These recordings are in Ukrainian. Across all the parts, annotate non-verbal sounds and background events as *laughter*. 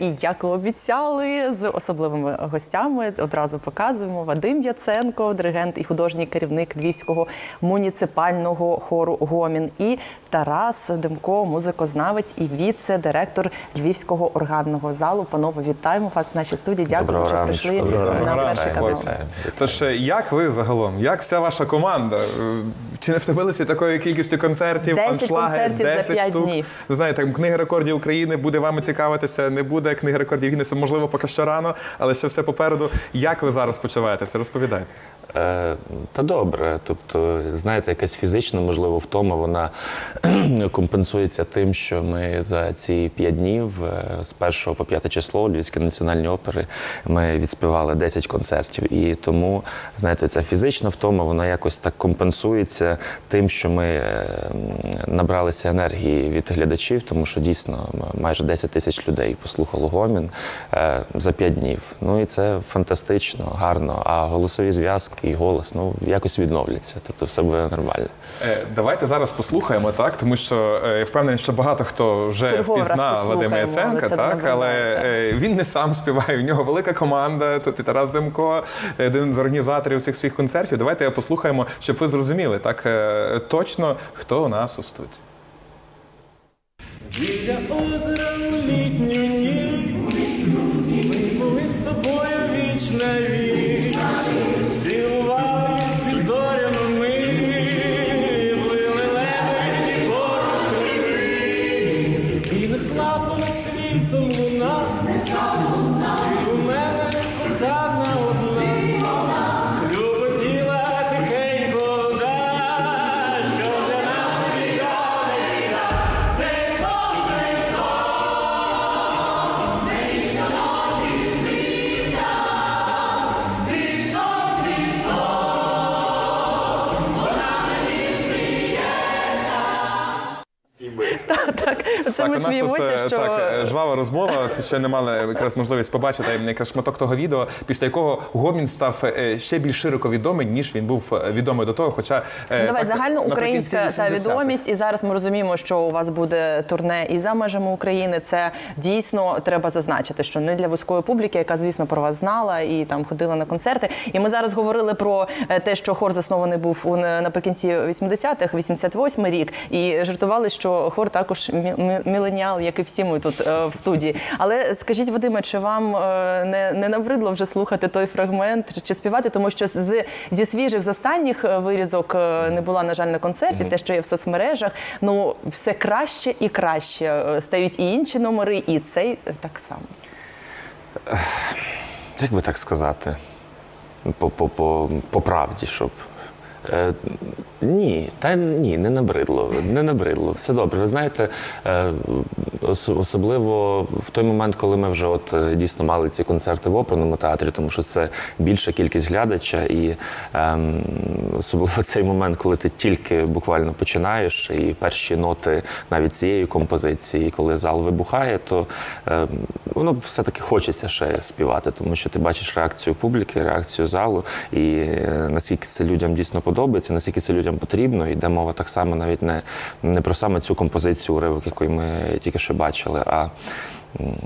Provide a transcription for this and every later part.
І як і обіцяли, з особливими гостями одразу показуємо Вадим Яценко, диригент і художній керівник Львівського муніципального хору Гомін, і Тарас Демко, музикознавець і віце-директор Львівського органного залу. Панове, вітаємо вас в нашій студії. Дякую, Доброго що прийшли Доброго на перший канал. Тож, як ви загалом, як вся ваша команда? Чи не втомились від такої кількості концертів? 10 аншлаги, концертів за 10 п'ять штук? днів. Знаєте, книга рекордів України буде вами цікавитися, не буде книга рекордів Гіннеса, можливо, поки що рано, але ще все попереду. Як ви зараз почуваєтеся? Розповідайте. Е, Та добре. Тобто, знаєте, якась фізична, можливо, втома, вона *clears throat* компенсується тим, що ми за ці п'ять днів е, з 1 по 5 число у Львівській національній опери ми відспівали 10 концертів. І тому, знаєте, ця фізична втома, вона якось так компенсується тим, що ми е, набралися енергії від глядачів, тому що дійсно майже 10 тисяч людей послухало гомін е, за 5 днів. Ну і це фантастично, гарно. А голосові зв'язки і голос ну якось відновляться. Тобто все буде нормально. Е, Давайте зараз послухаємо, так тому що е, я впевнений, що багато хто вже впізнав Вадима Яценка, так але так. він не сам співає. У нього велика команда. Тут і Тарас Демко, один з організаторів цих всіх концертів. Давайте послухаємо, щоб ви зрозуміли так точно, хто у нас у студії. Біля озера сміємося, що так, е, жвава розмова. Це ще не мали якраз можливість побачити якраз шматок того відео, після якого Гомін став е, ще більш широко відомий, ніж він був е, відомий до того. Хоча Ну, Давай загальноукраїнська наприкінці та відомість, і зараз ми розуміємо, що у вас буде турне і за межами України. Це дійсно треба зазначити, що не для вузької публіки, яка звісно про вас знала і там ходила на концерти. І ми зараз говорили про те, що хор заснований був у наприкінці 80-х, 88 рік, і жартували, що хор також мі- мі- міленіал, як і всі ми тут в студії. Але скажіть, Вадиме, чи вам е, не, не набридло вже слухати той фрагмент чи, чи співати? Тому що з зі свіжих з останніх е, вирізок е, не була, на жаль, на концерті, те, що є в соцмережах. Ну все краще і краще Е, стають і інші номери, і цей е, так само. Як би так сказати? По, по, по, по правді, щоб. Е, ні, та ні, не набридло. Не набридло. Все добре. Ви знаєте, е, ос- особливо в той момент, коли ми вже от е, дійсно мали ці концерти в оперному театрі, тому що це більша кількість глядача, і ем, особливо цей момент, коли ти тільки буквально починаєш, і перші ноти навіть цієї композиції, коли зал вибухає, то ем, воно все-таки хочеться ще співати, тому що ти бачиш реакцію публіки, реакцію залу, і е, наскільки це людям дійсно подобається, наскільки це людям потрібно. Йде мова так само навіть не, не про саме цю композицію, уривок, якої ми тільки що бачили, а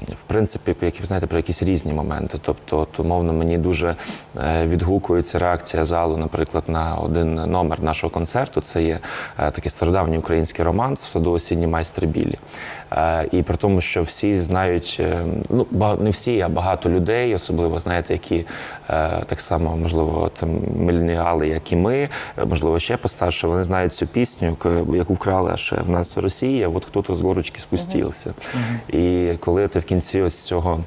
в принципі, як ви знаєте, про якісь різні моменти. Тобто, от, умовно, мені дуже е, відгукується реакція залу, наприклад, на один номер нашого концерту. Це є е, такий стародавній український романс в саду осінні майстри білі. Е, І при тому, що всі знають, ну не всі, а багато людей, особливо знаєте, які так само, можливо, там мільніали, як і ми, можливо, ще постарше, вони знають цю пісню, яку вкрала ще в нас Росія. От хто-то з горочки спустився. І коли ти в кінці ось цього.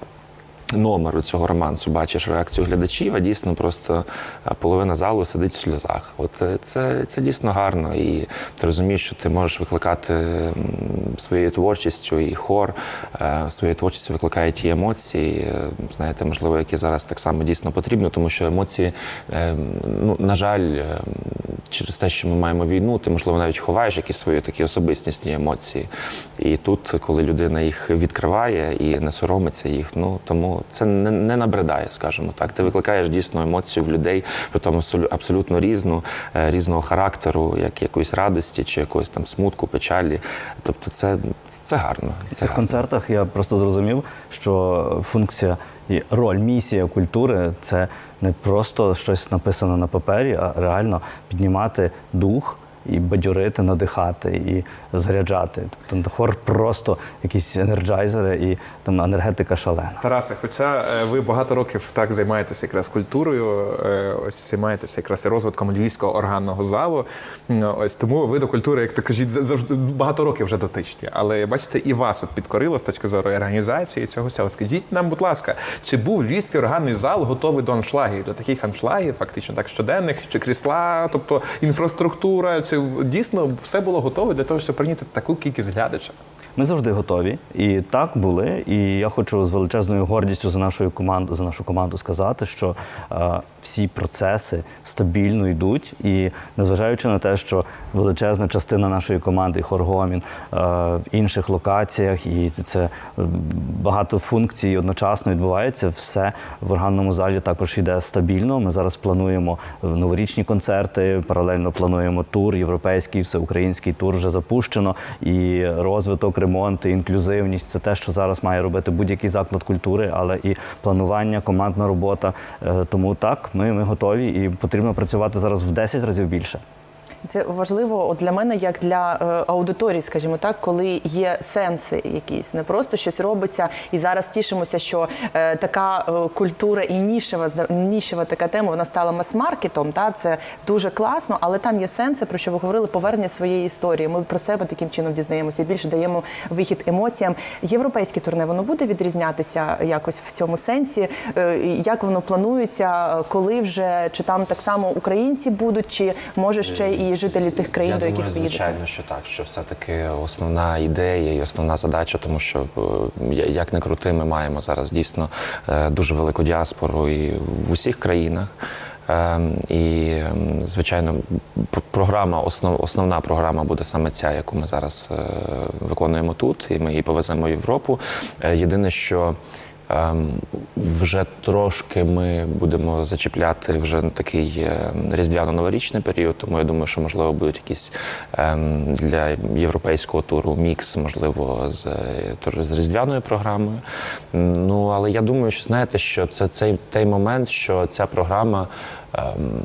Номеру цього романсу бачиш реакцію глядачів, а дійсно просто половина залу сидить в сльозах. От е, це, це дійсно гарно, і ти розумієш, що ти можеш викликати своєю творчістю і хор е, своєю творчістю викликає ті емоції, е, знаєте, можливо, які зараз так само дійсно потрібно, тому що емоції, ну на жаль, через те, що ми маємо війну, ти можливо навіть ховаєш якісь свої такі особистісні емоції. І тут, коли людина їх відкриває і не соромиться їх, ну тому це не, не набридає, скажімо так. Ти викликаєш дійсно емоцію в людей, притому абсолю- абсолютно різну, е, різного характеру, як якоїсь радості чи якогось там смутку, печалі. Тобто, це, це гарно. В Це цих гарно. концертах я просто зрозумів, що функція і роль, місія культури це не просто щось написане на папері, а реально піднімати дух. І бадьорити, надихати і заряджати. Тобто хор просто якісь енерджайзери і там енергетика шалена. Тарасе, хоча е, ви багато років так займаєтеся якраз культурою, е, ось займаєтеся якраз розвитком львівського органного залу. Ось тому ви до культури, як то кажіть, за- завжди багато років вже дотичні. Але бачите, і вас от підкорило з точки зору організації цього всього. Скажіть нам, будь ласка, чи був львівський органний зал готовий до аншлагів, до таких аншлагів, фактично так щоденних, чи крісла, тобто інфраструктура, чи дійсно все було готове для того, щоб прийняти таку кількість глядача? Ми завжди готові, і так були. І я хочу з величезною гордістю за нашу команду за нашу команду сказати, що е, всі процеси стабільно йдуть. І незважаючи на те, що величезна частина нашої команди, Хоргомін, е, в інших локаціях, і це е, багато функцій одночасно відбувається. Все в органному залі також йде стабільно. Ми зараз плануємо е, новорічні концерти, паралельно плануємо тур, європейський, всеукраїнський тур вже запущено. І розвиток, ремонт, інклюзивність це те, що зараз має робити будь-який заклад культури, але і планування, командна робота. Тому так, ми, ми готові і потрібно працювати зараз в 10 разів більше. Це важливо от для мене, як для е, аудиторії, скажімо так, коли є сенси якісь, не просто щось робиться. І зараз тішимося, що е, така е, культура і нішева нішева така тема вона стала мас-маркетом. Та це дуже класно, але там є сенси, про що ви говорили, повернення своєї історії. Ми про себе таким чином дізнаємося. Більше даємо вихід емоціям. Європейське турне воно буде відрізнятися якось в цьому сенсі. Е, Як воно планується, е, коли вже чи там так само українці будуть, чи може ще і жителі тих країн, Я до яких думаю, ви їдете? звичайно, що так, що все-таки основна ідея і основна задача, тому що е, як не крути, ми маємо зараз дійсно е, дуже велику діаспору і в усіх країнах. Ем, І, ем, звичайно, програма, основ, основна програма буде саме ця, яку ми зараз е, виконуємо тут, і ми її повеземо в Європу. Єдине, що Вже трошки ми будемо зачіпляти вже такий е, різдвяно-новорічний період, тому я думаю, що можливо будуть якісь ем, для європейського туру мікс, можливо, з, е, з різдвяною програмою. Ну але я думаю, що знаєте, що це цей той момент, що ця програма. Ем,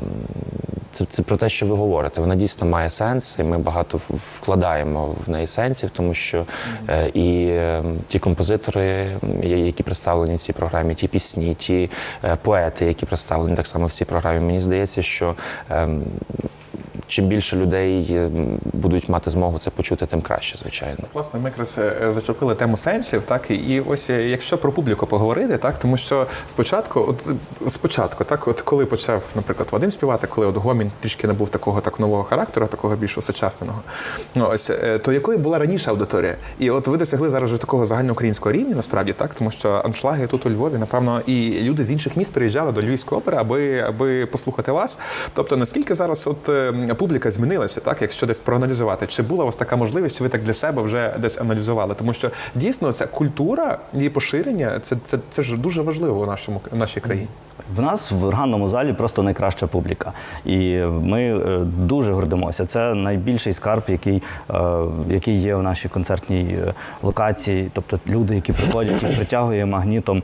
Це, це про те, що ви говорите. Вона дійсно має сенс, і ми багато вкладаємо в неї сенсів, тому що е, і е, ті композитори, які представлені в цій програмі, ті пісні, ті е, поети, які представлені так само в цій програмі. Мені здається, що ем, чим більше людей е, будуть мати змогу це почути, тим краще, звичайно. Власне, ми якраз е, зачепили тему сенсів, так і- ось е, якщо про публіку поговорити, так тому що спочатку, от спочатку, так, от коли почав, наприклад, Вадим співати, коли от гомін трішки набув такого так нового характеру, такого більш сучасного, ну ось е, то якою була раніше аудиторія? І от ви досягли зараз вже такого загальноукраїнського рівня, насправді так, тому що аншлаги тут у Львові, напевно, і люди з інших міст приїжджали до Львівської опери, аби аби послухати вас. Тобто, наскільки зараз от е, публіка змінилася, так якщо десь проаналізувати, чи була у вас така можливість, чи ви так для себе вже десь аналізували? Тому що дійсно ця культура її поширення це, це, це ж дуже важливо у нашому в нашій країні. В нас в органному залі просто найкраща публіка, і ми е, дуже гордимося. Це найбільший скарб, який, е, який є в нашій концертній е, локації. Тобто люди, які приходять, їх притягує магнітом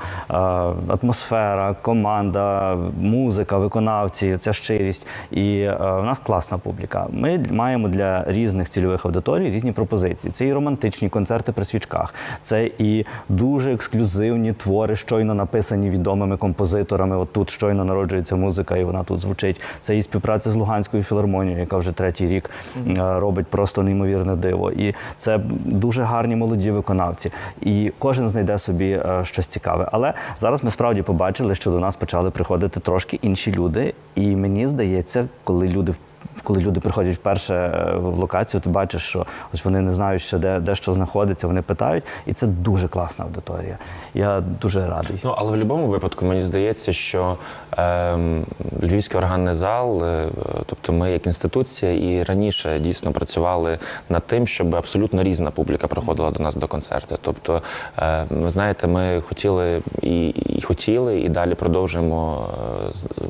атмосфера, команда, музика, виконавці, ця щирість. І в нас класна публіка. Ми маємо для різних цільових аудиторій різні пропозиції. Це і романтичні концерти при свічках, це і дуже ексклюзивні твори, щойно написані відомими композиторами. От тут щойно народжується музика, і вона тут звучить. Це і співпраця з Луганською філармонією, яка вже третій рік е, робить просто неймовірне диво. І це дуже гарні молоді виконавці. І кожен знайде собі е, щось цікаве. Але зараз ми справді побачили, що до нас почали приходити трошки інші люди. І мені здається, коли люди коли люди приходять вперше е, в локацію, ти бачиш, що ось вони не знають, ще де, де що знаходиться, вони питають, і це дуже класна аудиторія. Я дуже радий. Ну, але в будь-якому випадку мені здається, що ем, Львівський органний зал, е, тобто ми як інституція, і раніше дійсно працювали над тим, щоб абсолютно різна публіка приходила до нас до концерту. Тобто, е, ви знаєте, ми хотіли і, і хотіли, і далі продовжуємо. е,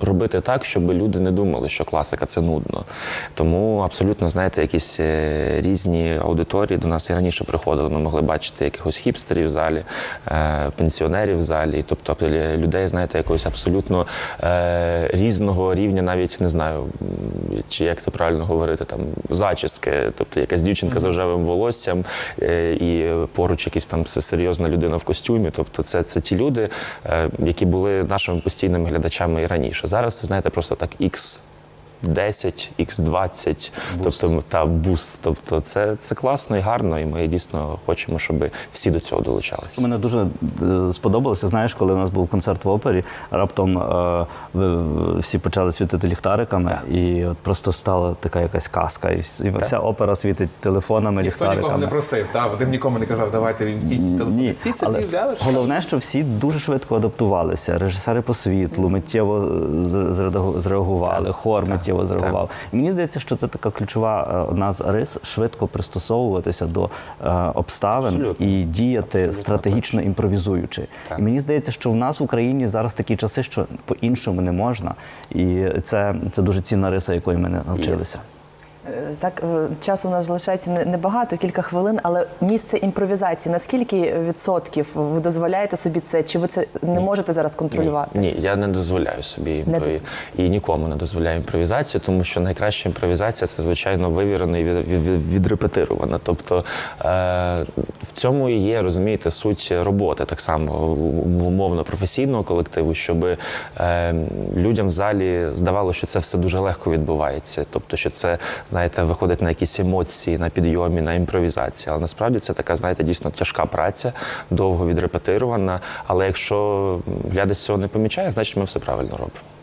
робити так, щоб люди не думали, що класика це нудно. Тому абсолютно, знаєте, якісь е, різні аудиторії до нас і раніше приходили. Ми могли бачити якихось хіпстерів в залі, е, пенсіонерів в залі, тобто е, людей, знаєте, якогось абсолютно різного рівня, навіть не знаю, чи як це правильно говорити, там зачіски, тобто якась дівчинка з рожевим волоссям і поруч якась там серйозна людина в костюмі. Тобто, це, це ті люди, які були нашими постійними глядачами і раніше. Зараз це знаєте, просто так ікс. 10, X20, тобто та буст. Тобто це, це класно і гарно, і ми дійсно хочемо, щоб всі до цього долучалися. Мене дуже е, сподобалося. Знаєш, коли у нас був концерт в опері, раптом е, всі почали світити ліхтариками, і от просто стала така якась казка. І, вс- і вся опера світить телефонами, Ніхто нікого не просив, та Вадим нікому не казав, давайте вімкніть телефон. Ні, Всі собі але взяли. головне, що всі дуже швидко адаптувалися. Режисери по світлу миттєво е, зреагували, хор миттєво зреагував. І мені здається, що це така ключова е, одна з рис швидко пристосовуватися до е, обставин Абсолютно. і діяти Абсолютно стратегічно імпровізуючи. Так. І мені здається, що в нас в Україні зараз такі часи, що по-іншому не можна. І це, це дуже цінна риса, якої ми не навчилися. Е, Так, е, часу у нас залишається небагато, кілька хвилин, але місце імпровізації. Наскільки відсотків ви дозволяєте собі це? Чи ви це не можете зараз контролювати? Ні, ні, я не дозволяю собі Не дозволяю. і нікому не дозволяю імпровізацію, тому що найкраща імпровізація це звичайно вивірено і від, від, від- відрепетировано. Тобто е, в цьому і є, розумієте, суть роботи так само умовно професійного колективу, щоб е, людям в залі здавалося, що це все дуже легко відбувається. Тобто, що це знаєте, виходить на якісь емоції, на підйомі, на імпровізації. Але насправді це така, знаєте, дійсно тяжка праця, довго відрепетирована. Але якщо глядач цього не помічає, значить ми все правильно робимо.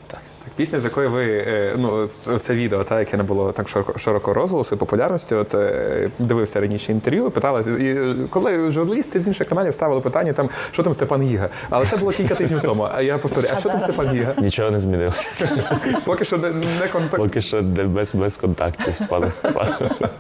Пісня, з якої ви е, ну з- це відео, та яке не було так широко, широко розголосу, популярності. От е, дивився раніше інтерв'ю, питала, і коли журналісти з інших каналів ставили питання, там що там Степан Гіга. Але це було кілька тижнів тому. А я повторюю, а що там Степан Гіга? Нічого не змінилося. *laughs* Поки що не, не контакт. Поки що без, без контактів з паном Степаном.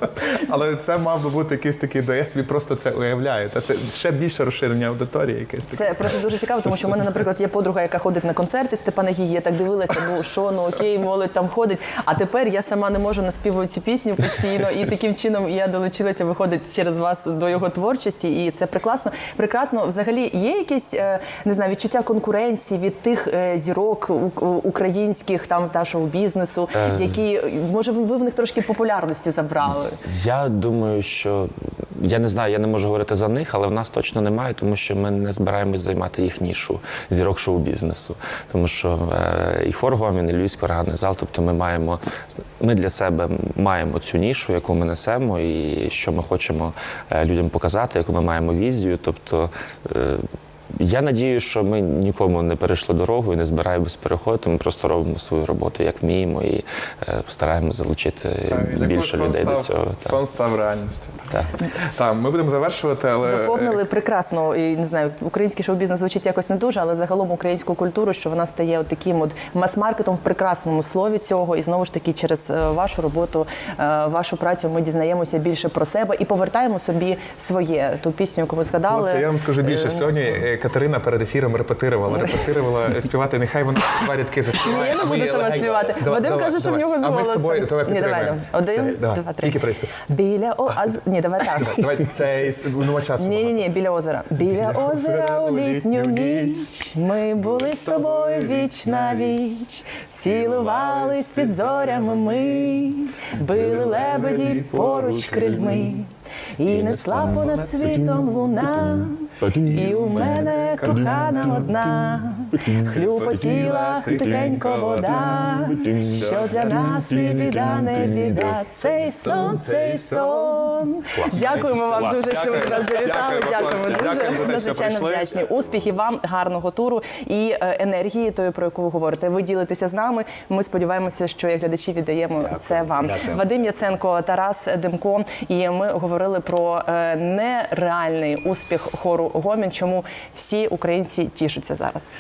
*laughs* Але це мав би бути якийсь такий, де я собі просто це уявляю. Та це ще більше розширення аудиторії. Якесь таке. Це просто дуже цікаво, тому що в мене, наприклад, є подруга, яка ходить на концерти Степана Гігі. Я так дивилася, ну що, ну окей, молодь там ходить. А тепер я сама не можу наспівувати цю пісню постійно, і таким чином я долучилася, виходить через вас до його творчості, і це прекрасно. Прекрасно, взагалі, є якесь е, не знаю, відчуття конкуренції від тих е, зірок українських там та шоу-бізнесу, які може ви в них трошки популярності забрали. Я думаю, що я не знаю, я не можу говорити за них, але в нас точно немає, тому що ми не збираємось займати їх нішу зірок шоу-бізнесу. Тому що е, і хор Гомін, і Львівський органний зал, тобто ми маємо ми для себе маємо цю нішу, яку ми несемо, і що ми хочемо е, людям показати, яку ми маємо візію. Тобто е, я надію, що ми нікому не перейшли дорогу і не збираємось переходити. Ми просто робимо свою роботу як вміємо і е, стараємося залучити Так, більше сон людей до став- цього. Так. Сон став реальністю. Так. Так, ми будемо завершувати, але Доповнили прекрасно. І не знаю, український шоу-бізнес звучить якось не дуже, але загалом українську культуру, що вона стає от таким от мас-маркетом в прекрасному слові цього. І знову ж таки, через е, вашу роботу, е, вашу працю ми дізнаємося більше про себе і повертаємо собі своє ту пісню, яку ви згадали. Хлопці, я вам скажу більше. Е, Сьогодні е, Катерина перед ефіром репетирувала, репетирувала е, співати. Нехай вона два рядки заспіває. Ні, я не буду сама співати. Вадим каже, що в нього з А ми з тобою давай підтримаємо. Один, два, три. Тільки приспів. Біля о... Ні, давай так. Давай цей нема часу. Ні, ні, ні, біля озера. Біля озера у літню ніч. Ми були з тобою віч на віч, цілувались під зорями ми, били лебеді поруч крильми, і несла понад світом луна. І у мене кохана одна, хлюпотіла тихенько вода, що для нас і біда, не біда, цей сон, цей сон. Дякуємо вам Клас. дуже, що ви до нас завітали. Дякуємо, Дякуємо. Дякуємо за дуже те, що надзвичайно прийшли. вдячні. Успіхів вам, гарного туру і е, енергії, тої, про яку ви говорите. Ви ділитеся з нами. Ми сподіваємося, що як глядачі віддаємо це вам. Дякую. Вадим Яценко, Тарас Демко. І ми говорили про е, нереальний успіх хору Гомін. Чому всі українці тішуться зараз?